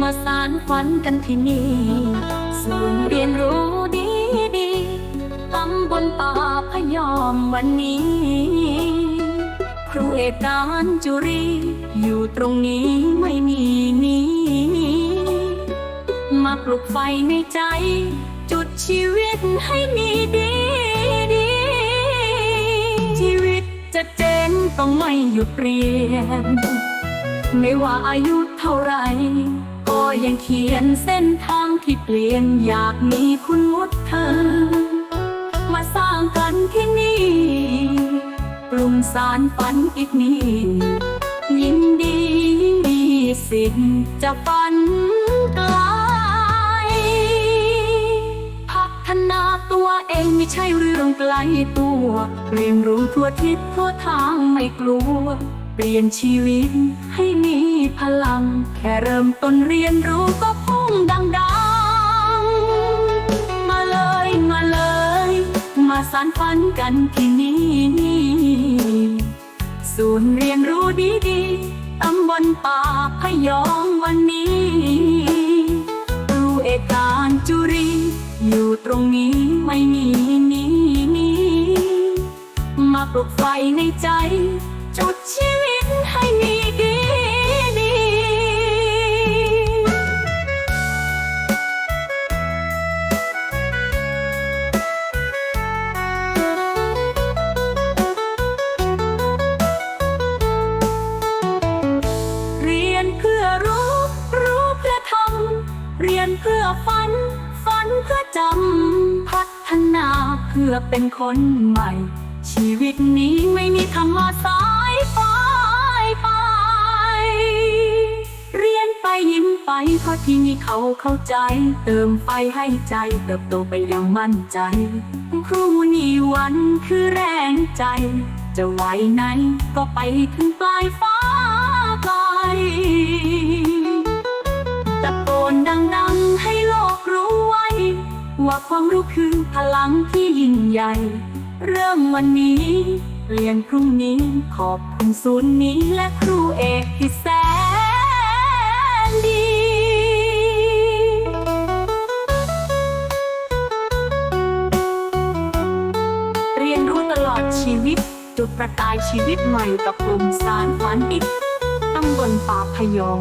มาสารฝันกันที่นี่ศูนย์เรียนรู้ดีดีตำบลป่าพยอมวันนี้ ครูเอกการจุรี อยู่ตรงนี้ไม่มีนี้ มาปลุกไฟในใจ จุดชีวิตให้มีดีดี ชีวิตจะเจนต้องไม่หยุดเรียนไม่ว่าอายุเท่าไหร ก็ยังเขียนเส้นทางที่เปลี่ยนอยากมีคุณวุฒิเธอ มาสร้างกันที่นี่ปรุงสารฝันอีกนี้ยินดีมีสิทธิ์จะฝันไกลพัฒนาตัวเองไม่ใช่เรื่องไกลตัว เรียนรู้ทั่วทิศทั่วทางไม่กลัว เปลี่ยนชีวิตให้มี พลัง แค่เริ่มต้นเรียนรู้ก็พุ่งดังๆ มาเลยมาเลย มาสานฝันกันที่นี่ศูนย์เรียนรู้ดีๆตำบลป่าพยอมวันนี้ครูเอกการจุรี อยู่ตรงนี้ไม่มีนี้มาปลุกไฟในใจ จุดชีวิตให้มีดี เรียนเพื่อฝัน ฝันเพื่อจำ พัฒนาเพื่อเป็นคนใหม่ ชีวิตนี้ไม่มีคำว่าสายไปไป เรียนไปยิ้มไปเพราะที่นี่เขาเข้าใจ เติมไฟให้ใจเติบโตไปอยังมั่นใจ ครูนี่วันคือแรงใจ จะไหวไหนก็ไปถึงปลายฟ้าไกล ว่าความรู้คือพลังที่ยิ่งใหญ่ เริ่มวันนี้เรียนพรุ่งนี้ ขอบคุณศูนย์นี้และครูเอกที่แสนดีเรียนรู้ตลอดชีวิต จุดประกายชีวิตใหม่กับกลุ่มสารฝันอิฐตำบลป่าพยอง